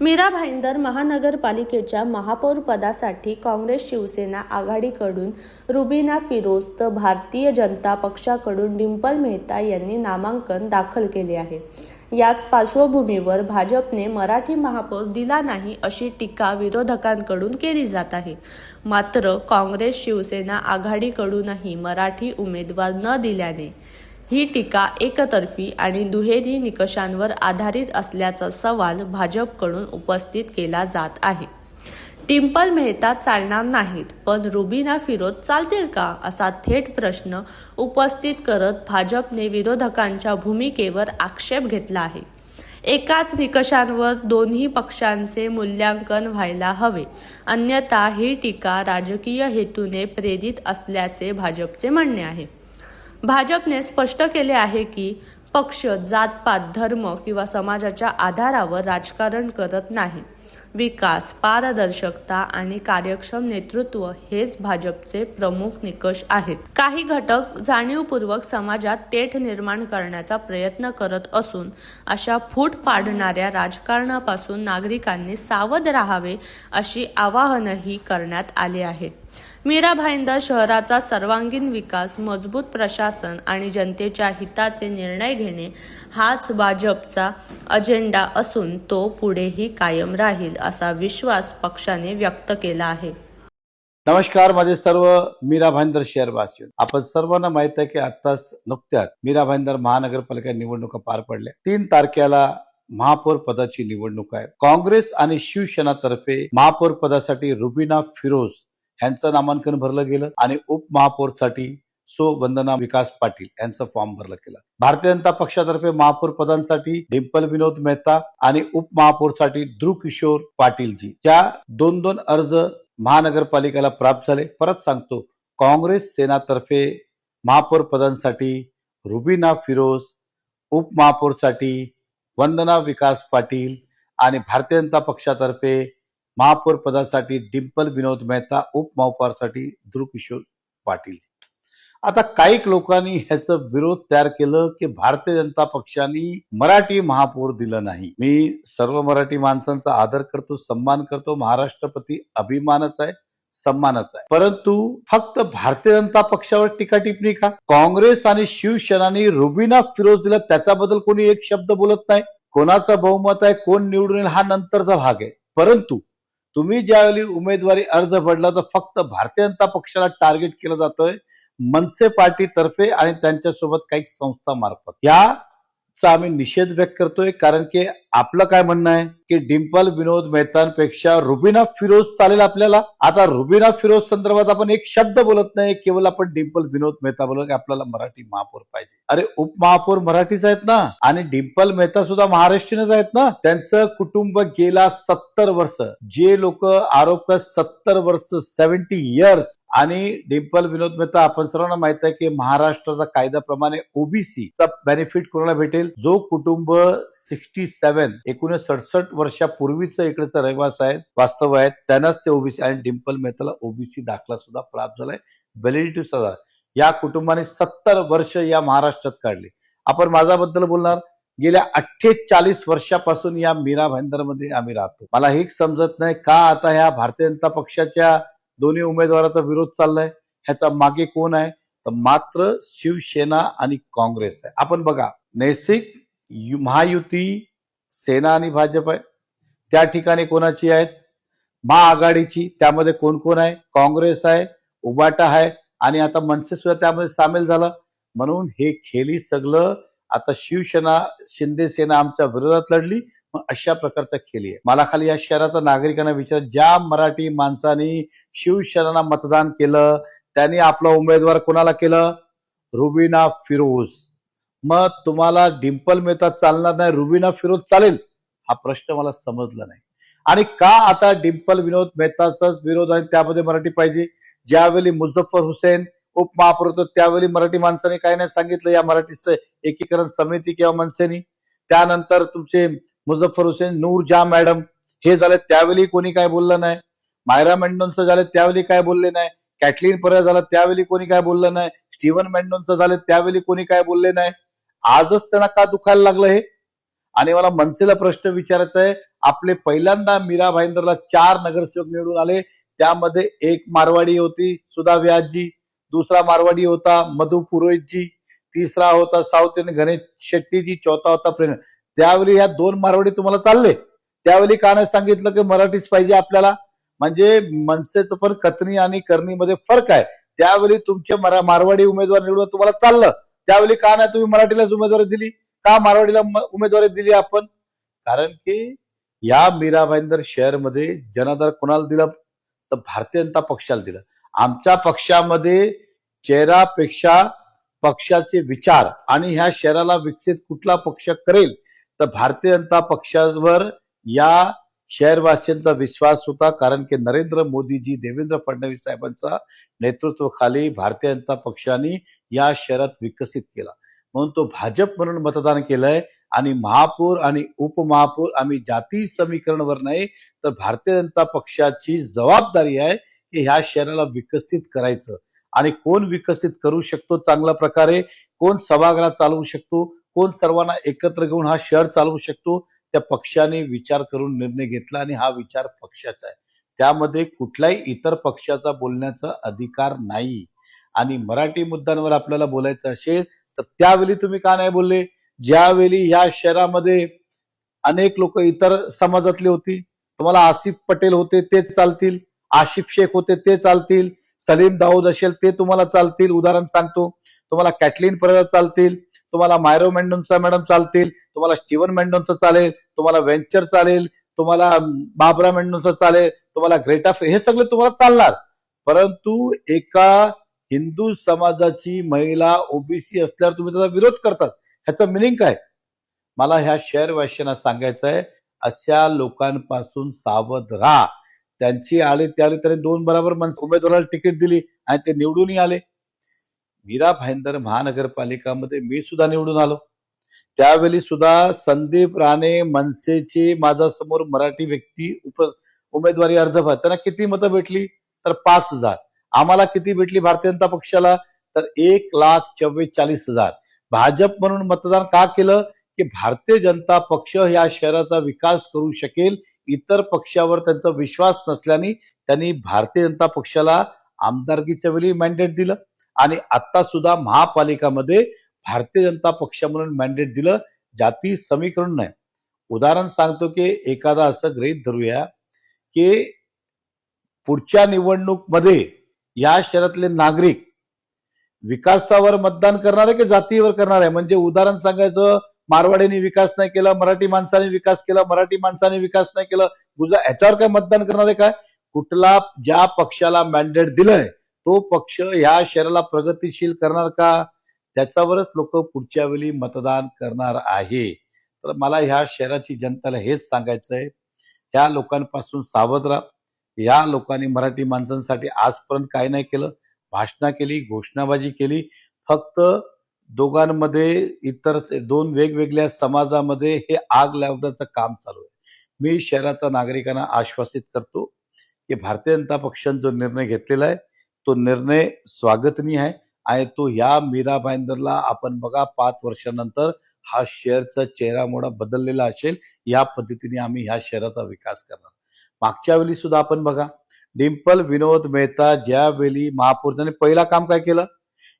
मीरा भाईंदर महानगरपालिकेच्या महापौर पदासाठी काँग्रेस शिवसेना आघाडीकडून रुबीना फिरोज तर भारतीय जनता पक्षाकडून डिंपल मेहता यांनी नामांकन दाखल केले आहे. याच पार्श्वभूमीवर भाजपने मराठी महापौर दिला नाही अशी टीका विरोधकांकडून केली जात आहे. मात्र काँग्रेस शिवसेना आघाडीकडूनही मराठी उमेदवार न दिल्याने ही टीका एकतर्फी आणि दुहेरी निकषांवर आधारित असल्याचा सवाल भाजपकडून उपस्थित केला जात आहे. टिम्पल मेहता चालणार नाहीत पण रुबीना फिरोज चालतील का असा थेट प्रश्न उपस्थित करत भाजपने विरोधकांच्या भूमिकेवर आक्षेप घेतला आहे. एकाच निकषांवर दोन्ही पक्षांचे मूल्यांकन व्हायला हवे. अन्यथा ही टीका राजकीय हेतूने प्रेरित असल्याचे भाजपचे म्हणणे आहे. भाजपने स्पष्ट केले आहे की पक्ष जातपात धर्म किंवा समाजाच्या आधारावर राजकारण करत नाही. विकास पारदर्शकता आणि कार्यक्षम नेतृत्व हेच भाजपचे प्रमुख निकष आहेत. काही घटक जाणीवपूर्वक समाजात तेठ निर्माण करण्याचा प्रयत्न करत असून अशा फूट पाडणाऱ्या राजकारणापासून नागरिकांनी सावध राहावे अशी आवाहनही करण्यात आले आहे. मीरा भाईंदर शहराचा सर्वांगीण विकास मजबूत प्रशासन आणि जनतेच्या हिताचे निर्णय घेणे हाच भाजपचा अजेंडा असून तो पुढेही कायम राहील असा विश्वास पक्षाने व्यक्त केला आहे. नमस्कार माझे सर्व मीरा भाईंदर शहरवासी आपण सर्वांना माहीत आहे की आताच नुकत्याच मीरा भाईंदर महानगरपालिका निवडणुका पार पडल्या. तीन तारखेला महापौर पदाची निवडणूक आहे. काँग्रेस आणि शिवसेनातर्फे महापौर पदासाठी रुबिना फिरोज यांचं नामांकन भरलं गेलं आणि उपमहापौरसाठी सो वंदना विकास पाटील यांचं फॉर्म भरलं गेलं. भारतीय जनता पक्षातर्फे महापौर पदांसाठी डिंपल विनोद मेहता आणि उपमहापौरसाठी ध्रुव किशोर पाटीलजी. या दोन दोन अर्ज महानगरपालिकेला प्राप्त झाले. परत सांगतो काँग्रेस सेनातर्फे महापौर पदांसाठी रुबीना फिरोज उपमहापौरसाठी वंदना विकास पाटील आणि भारतीय जनता पक्षातर्फे महापौर पदासाठी डिंपल विनोद मेहता उपमहापौरसाठी ध्रुकिशोर पाटील. आता काही लोकांनी ह्याचं विरोध तयार केलं की भारतीय जनता पक्षाने मराठी महापौर दिलं नाही. मी सर्व मराठी माणसांचा आदर करतो सन्मान करतो. महाराष्ट्रपती अभिमानच आहे सन्मानच आहे. परंतु फक्त भारतीय जनता पक्षावर टीका टिप्पणी का? काँग्रेस आणि शिवसेनाने रुबीना फिरोज दिला त्याच्याबद्दल कोणी एक शब्द बोलत नाही. कोणाचं बहुमत आहे कोण निवडून येईल हा नंतरचा भाग आहे. परंतु तुम्ही ज्यावेळी उमेदवारी अर्ज भरला तर फक्त भारतीय जनता पक्षाला टार्गेट केलं जातोय मनसे पार्टी तर्फे आणि त्यांच्यासोबत काही संस्था मार्फत. याचा आम्ही निषेध व्यक्त करतोय कारण की आपलं काय म्हणणं आहे? की डिम्पल विनोद मेहतांपेक्षा रुबीना फिरोज चालेल आपल्याला? आता रुबीना फिरोज संदर्भात आपण एक शब्द बोलत नाही केवळ आपण डिम्पल विनोद मेहता बोलत की आपल्याला मराठी महापौर पाहिजे. अरे उपमहापौर मराठीच आहेत ना? आणि डिम्पल मेहता सुद्धा महाराष्ट्रीयनच आहेत ना? त्यांचं कुटुंब गेला सत्तर वर्ष. जे लोक आरोप सत्तर वर्ष सेव्हन्टी इयर्स आणि डिम्पल विनोद मेहता आपण सर्वांना माहीत आहे की महाराष्ट्राचा कायद्याप्रमाणे ओबीसी चा बेनिफिट कोणाला भेटेल? जो कुटुंब सिक्स्टी सेव्हन सेव्हन एकूणच सडसष्ट वर्षापूर्वीचं इकडचं रहिवास आहेत वास्तव आहेत त्यांनाच ते ओबीसी आणि डिम्पल मेहताला ओबीसी दाखला सुद्धा प्राप्त झालाय व्हॅलिडिटी सुद्धा या कुटुंबाने सत्तर वर्ष या महाराष्ट्रात काढले. आपण माझ्याबद्दल बोलणार गेल्या अठ्ठेचाळीस वर्षापासून या मीरा भाईंदरमध्ये आम्ही राहतो. मला हेच समजत नाही का आता ह्या भारतीय जनता पक्षाच्या दोन्ही उमेदवाराचा विरोध चाललाय ह्याचा मागे कोण आहे? तर मात्र शिवसेना आणि काँग्रेस आहे. आपण बघा नैसिक यु- महायुती सेना आणि भाजप आहे. त्या ठिकाणी कोणाची आहेत? महाआघाडीची त्यामध्ये कोण कोण आहे? काँग्रेस आहे उबाटा आहे आणि आता मनसे सुद्धा त्यामध्ये सामील झालं. म्हणून हे खेळी सगळं आता शिवसेना शिंदे सेना आमच्या विरोधात लढली. मग अशा प्रकारचा खेळी आहे. मला खाली या शहराच्या नागरिकांना विचार. ज्या मराठी माणसांनी शिवसेना मतदान केलं त्यांनी आपला उमेदवार कोणाला केलं? रुबीना फिरोज. मग तुम्हाला डिम्पल मेहता चालणार नाही रुबीना फिरोज चालेल हा प्रश्न मला समजला नाही. आणि का आता डिम्पल विनोद मेहताचाच विरोध आहे त्यामध्ये मराठी पाहिजे? ज्यावेळी मुझफ्फर हुसेन उपमहापौर होतो त्यावेळी मराठी माणसाने काय नाही सांगितलं या मराठी एकीकरण समिती किंवा मनसेनी? त्यानंतर तुमचे मुझफ्फर हुसेन नूर जा मॅडम हे झाले त्यावेळी कोणी काय बोललं नाही? मायरा मेंडोनचं झालं त्यावेळी काय बोलले नाही? कॅटलीन पर्याय झाला त्यावेळी कोणी काय बोललं नाही? स्टीव्हन मेंडोनचं झालं त्यावेळी कोणी काय बोलले नाही? आजच त्यांना का दुखायला लागलं हे? आणि मला मनसेला प्रश्न विचारायचा आहे आपले पहिल्यांदा मीरा भाईंदरला चार नगरसेवक निवडून आले त्यामध्ये एक मारवाडी होती सुधा व्यासजी दुसरा मारवाडी होता मधु पुरोहितजी तिसरा होता साऊथ इंडियन गणेश शेट्टीजी चौथा होता प्रेम. त्यावेळी ह्या दोन मारवाडी तुम्हाला चालले. त्यावेळी का नाही सांगितलं की मराठीच पाहिजे आपल्याला. म्हणजे मनसेचं पण कथनी आणि करणीमध्ये फरक आहे. त्यावेळी तुमचे मरा- मारवाडी उमेदवार निवडून तुम्हाला चाललं. त्यावेळी का नाही तुम्ही मराठीलाच उमेदवारी दिली का मारवाडीला उमेदवारी दिली आपण? कारण की या मीरा भाईंदर शहरमध्ये जनाधार कोणाला दिला? तर भारतीय जनता पक्षाला दिलं. आमच्या पक्षामध्ये चेहरापेक्षा पक्षाचे विचार आणि ह्या शहराला विकसित कुठला पक्ष करेल? तर भारतीय जनता पक्षावर या शहरवासियांचा विश्वास होता कारण की नरेंद्र मोदीजी देवेंद्र फडणवीस साहेबांचा नेतृत्वाखाली भारतीय जनता पक्षाने या शहरात विकसित केला. म्हणून तो भाजप म्हणून मतदान केलंय आणि महापौर आणि उपमहापौर आम्ही जाती समीकरणवर नाही तर भारतीय जनता पक्षाची जबाबदारी आहे की ह्या शहराला विकसित करायचं. आणि कोण विकसित करू शकतो चांगल्या प्रकारे कोण सभागृह चालवू शकतो कोण सर्वांना एकत्र घेऊन हा शहर चालवू शकतो त्या पक्षाने विचार करून निर्णय घेतला आणि हा विचार पक्षाचा आहे. त्यामध्ये कुठलाही इतर पक्षाचा बोलण्याचा अधिकार नाही. आणि मराठी मुद्द्यांवर आपल्याला बोलायचं असेल तर त्यावेळी तुम्ही का नाही बोलले? ज्यावेळी ह्या शहरामध्ये अनेक लोक इतर समाजातली होती तुम्हाला आसिफ पटेल होते तेच चालतील आशिफ शेख होते ते चालतील सलीम दाऊद असेल ते तुम्हाला चालतील उदाहरण सांगतो. तुम्हाला कॅटलिन परेरा चालतील तुम्हाला मायरो मेंडोन्सा मॅडम चालतील तुम्हाला स्टीवन मेंडोन्सा चालेल तुम्हाला वेंचर चालेल तुम्हाला बाबरा मेंडोन्सा चालेल तुम्हाला ग्रेटा हे सगळे तुम्हाला चालणार. परंतु एका हिंदू समाजाची महिला ओबीसी असल्यावर तुम्ही त्याचा विरोध करतात. ह्याचं मिनिंग काय? मला ह्या शहरवाशांना सांगायचं आहे अशा लोकांपासून सावध राहा. त्यांची आले त्यावेळी त्यांनी दोन बराबर माणसं उमेदवाराला तिकीट दिली आणि ते निवडूनही आले. मीरा भाईंदर महानगरपालिकामध्ये मी सुद्धा निवडून आलो. त्यावेळी सुद्धा संदीप राणे मनसेचे माझ्यासमोर मराठी व्यक्ती उप उमेदवारी अर्ज भर त्यांना किती मतं भेटली? तर पाच हजार. आम्हाला किती भेटली भारतीय जनता पक्षाला? तर एक लाख चव्वेचाळीस हजार. भाजप म्हणून मतदान का केलं? की भारतीय जनता पक्ष या शहराचा विकास करू शकेल इतर पक्षावर त्यांचा विश्वास नसल्याने त्यांनी भारतीय जनता पक्षाला आमदारकीच्या वेळी मॅन्डेट दिलं. आणि आता सुद्धा महापालिकामध्ये भारतीय जनता पक्ष म्हणून मॅन्डेट दिलं जाती समीकरण नाही. उदाहरण सांगतो की एखादा असं गृहित धरूया की पुढच्या निवडणूकमध्ये या शहरातले नागरिक विकासावर मतदान करणार आहे की जातीवर करणार? आहे म्हणजे उदाहरण सांगायचं मारवाडीने विकास नाही केला मराठी माणसाने विकास केला मराठी माणसाने विकास नाही केला गुजरात याच्यावर काय मतदान करणार आहे काय? कुठला ज्या पक्षाला मॅन्डेट दिलंय तो पक्ष या शहराला प्रगतीशील करणार का? त्याच्यावरच लोक पुढच्या वेळी मतदान करणार आहे. तर मला ह्या शहराची जनतेला हेच सांगायचं आहे त्या लोकांपासून सावध राहा. या लोकांनी मराठी माणसांसाठी आजपर्यंत काय नाही केलं. भाषणा केली घोषणाबाजी केली. फक्त दोघांमध्ये इतर दोन वेगवेगळ्या समाजामध्ये हे आग लावण्याचं काम चालू आहे. मी शहराच्या नागरिकांना आश्वासित करतो की भारतीय जनता पक्षाने जो निर्णय घेतलेला आहे तो निर्णय स्वागतनीय आहे आणि तो या मीरा भाईंदरला आपण बघा पाच वर्षानंतर हा शेअरचा चेहरा मोडा बदललेला असेल या पद्धतीने आम्ही ह्या शहराचा विकास करणार. मागच्या वेळी सुद्धा आपण बघा डिम्पल विनोद मेहता ज्यावेळी महापौर पहिला काम काय केलं?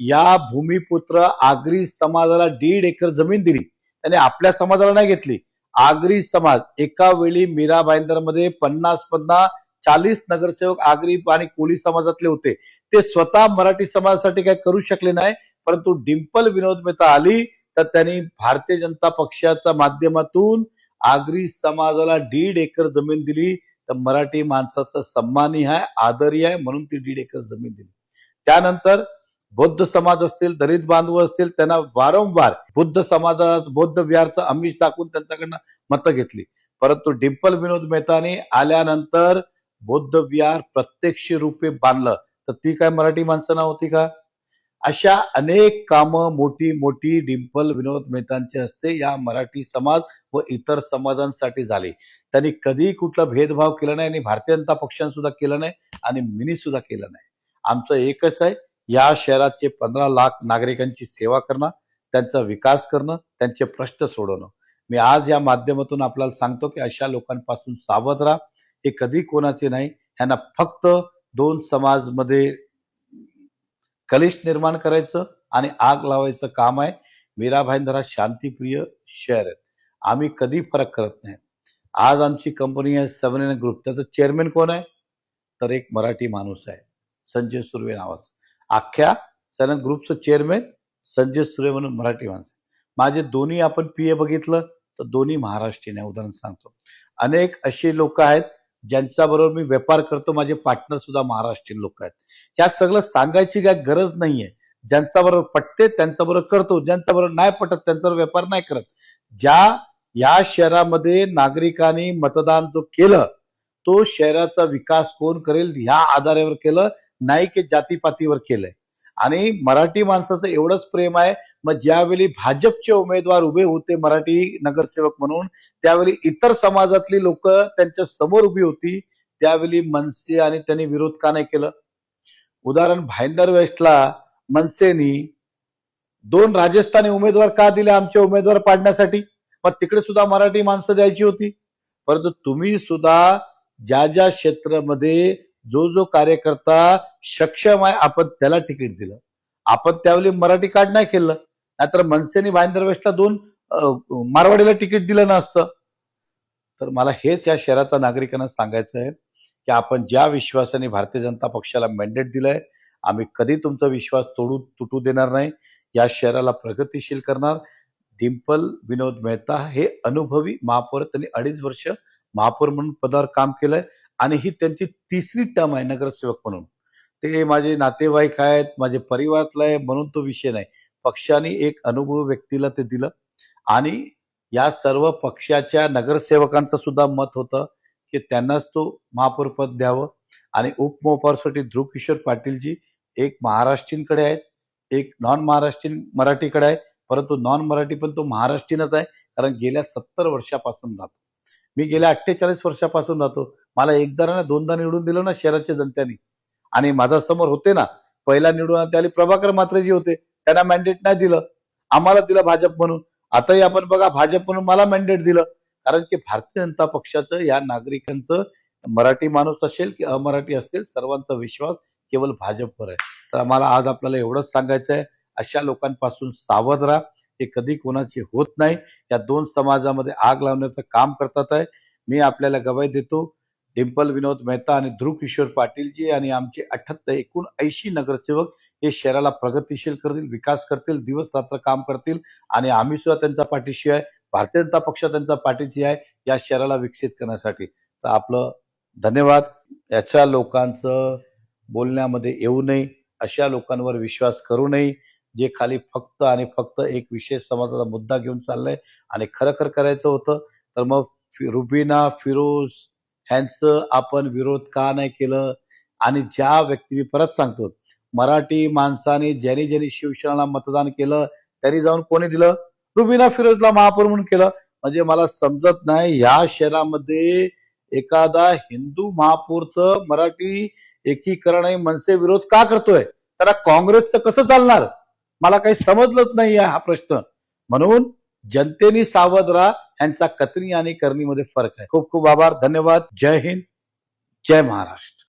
या भूमिपुत्र आगरी समाजाला दीड एकर जमीन दिली. त्याने आपल्या समाजाला नाही घेतली. आगरी समाज एका वेळी मीरा भाईंदरमध्ये पन्नास पन्नास चाळीस नगरसेवक आगरी आणि कोळी समाजातले होते. ते स्वतः मराठी समाजासाठी काही करू शकले नाही परंतु डिम्पल विनोद मेहता आली तर त्यांनी भारतीय जनता पक्षाच्या माध्यमातून आगरी समाजाला दीड एकर जमीन दिली. तर मराठी माणसाचा सन्मानही आहे आदरी आहे म्हणून ती दीड एकर जमीन दिली. त्यानंतर बौद्ध समाज असतील दलित बांधव असतील त्यांना वारंवार बुद्ध समाजात बौद्ध विहारचं आमिष दाखवून त्यांच्याकडनं मतं घेतली. परंतु डिम्पल विनोद मेहताने आल्यानंतर बौद्ध विहार प्रत्यक्ष रूपे बांधलं तर ती काय मराठी माणसं नव्हती का? अशा अनेक कामं मोठी मोठी डिम्पल विनोद मेहतांचे असते या मराठी समाज व इतर समाजांसाठी झाली. त्यांनी कधी कुठला भेदभाव केला नाही आणि भारतीय जनता पक्षाने सुद्धा केलं नाही आणि मिनी सुद्धा केलं नाही. आमचं एकच आहे या शहराचे पंधरा लाख नागरिकांची सेवा करणं त्यांचा विकास करणं त्यांचे प्रश्न सोडवणं. मी आज या माध्यमातून आपल्याला सांगतो की अशा लोकांपासून सावध राहा. हे कधी कोणाचे नाही. ह्यांना फक्त दोन समाजमध्ये कलिश निर्माण करायचं आणि आग लावायचं काम आहे. मीरा भाईंदरा शांतीप्रिय शहर आहे आम्ही कधी फरक करत नाही. आज आमची कंपनी आहे सेव्हन एन ग्रुप त्याचं चेअरमॅन कोण आहे? तर एक मराठी माणूस आहे. संजय सुर्वे नावाचं. अख्ख्या सेव्हन ग्रुपचं चेअरमॅन संजय सुर्वे म्हणून मराठी माणूस माझे दोन्ही आपण पी ए बघितलं तर दोन्ही महाराष्ट्रीयन आहे. उदाहरण सांगतो. अनेक असे लोक आहेत ज्यांच्या बरोबर मी व्यापार करतो माझे पार्टनर सुद्धा महाराष्ट्रीयन लोक आहेत. ह्या सगळं सांगायची काय गरज नाहीये. ज्यांच्या बरोबर पटते त्यांच्या बरोबर करतो. ज्यांच्या बरोबर नाही पटत त्यांच्यावर व्यापार नाही करत. ज्या या शहरामध्ये नागरिकांनी मतदान जो केलं तो शहराचा विकास कोण करेल? ह्या आधारावर केलं नाही की जातीपातीवर केलंय. आणि मराठी माणसाचं एवढंच प्रेम आहे. मग ज्यावेळी भाजपचे उमेदवार उभे होते मराठी नगरसेवक म्हणून त्यावेळी इतर समाजातली लोक त्यांच्यासमोर उभी होती. त्यावेळी मनसे आणि त्यांनी विरोध का नाही केलं? उदाहरण भाईंदर वेस्टला मनसेनी दोन राजस्थानी उमेदवार का दिले आमचे उमेदवार पाडण्यासाठी? मग तिकडे सुद्धा मराठी माणसं द्यायची होती. परंतु तुम्ही सुद्धा ज्या ज्या क्षेत्रामध्ये जो जो कार्यकर्ता सक्षम आहे आपण त्याला तिकीट दिलं. आपण त्यावेळी मराठी कार्ड नाही खेळलं. नाहीतर मनसेनी भाईंदर वेस्टला दोन मारवाडीला तिकीट दिलं नसतं. तर मला हेच या शहराच्या नागरिकांना सांगायचं आहे की आपण ज्या विश्वासाने भारतीय जनता पक्षाला मॅन्डेट दिलंय आम्ही कधी तुमचा विश्वास तोडू तुटू देणार नाही. या शहराला प्रगतिशील करणार. डिम्पल विनोद मेहता हे अनुभवी महापौर त्यांनी अडीच वर्ष महापौर म्हणून पदावर काम केलंय. आणि ही त्यांची तिसरी टर्म आहे नगरसेवक म्हणून. ते माझे नातेवाईक आहेत माझे परिवारातलं आहे म्हणून तो विषय नाही. पक्षाने एक अनुभव व्यक्तीला ते दिलं आणि या सर्व पक्षाच्या नगरसेवकांचं सुद्धा मत होतं की त्यांनाच तो महापौरपद द्यावं. आणि उपमहापौरसाठी ध्रुव किशोर पाटीलजी एक महाराष्ट्रीयनकडे आहेत एक नॉन महाराष्ट्रीयन मराठीकडे आहे परंतु नॉन मराठी पण तो महाराष्ट्रीयनच आहे कारण गेल्या सत्तर वर्षापासून राहतो. मी गेल्या अठ्ठेचाळीस वर्षापासून राहतो. मला एकदा ना दोनदा निवडून दिलं ना शहराच्या जनतेने. आणि माझा समोर होते ना पहिला निवडून आले प्रभाकर मात्रेजी होते. त्यांना मॅन्डेट नाही दिलं. आम्हाला दिलं भाजप म्हणून. आताही आपण बघा भाजप म्हणून मला मॅन्डेट दिलं. कारण की भारतीय जनता पक्षाचं या नागरिकांचं मराठी माणूस असेल की अमराठी असतील सर्वांचा विश्वास केवळ भाजपवर आहे. तर आम्हाला आज आपल्याला एवढंच सांगायचं आहे अशा लोकांपासून सावध राहा. हे कधी कोणाची होत नाही. या दोन समाजामध्ये आग लावण्याचं काम करतात आहे. मी आपल्याला गवाही देतो. डिंपल विनोद मेहता आणि ध्रुव किशोर पाटीलजी आणि आमचे अठ्ठ्याहत्तर एकूण ऐंशी नगरसेवक हे शहराला प्रगतिशील करतील विकास करतील दिवस रात्र काम करतील आणि आम्ही सुद्धा त्यांचा पाठीशी आहे. भारतीय जनता पक्ष त्यांचा पाठीशी आहे या शहराला विकसित करण्यासाठी. तर आपलं धन्यवाद. याच्या लोकांचं बोलण्यामध्ये येऊ नये अशा लोकांवर विश्वास करू नये जे खाली फक्त आणि फक्त एक विशेष समाजाचा मुद्दा घेऊन चाललंय आणि खरं खर करायचं होतं तर मग रुबिना रुबीना फिरोज ह्यांचं आपण विरोध का नाही केलं? आणि ज्या व्यक्ती मी परत सांगतो मराठी माणसाने ज्यांनी ज्यांनी शिवसेनाला मतदान केलं त्यांनी जाऊन कोणी दिलं? रुबीना फिरोजला महापौर म्हणून केलं. म्हणजे मला समजत नाही या शहरामध्ये एखादा हिंदू महापौरचं मराठी एकीकरण मनसे विरोध का करतोय? त्याला काँग्रेसचं कसं चालणार? मला काही समजलंच नाही हा प्रश्न. म्हणून जनतेने सावध राहा. यांचा कतनी आणि करणीमध्ये फरक आहे. खूप खूप आभार. धन्यवाद. जय हिंद. जय महाराष्ट्र.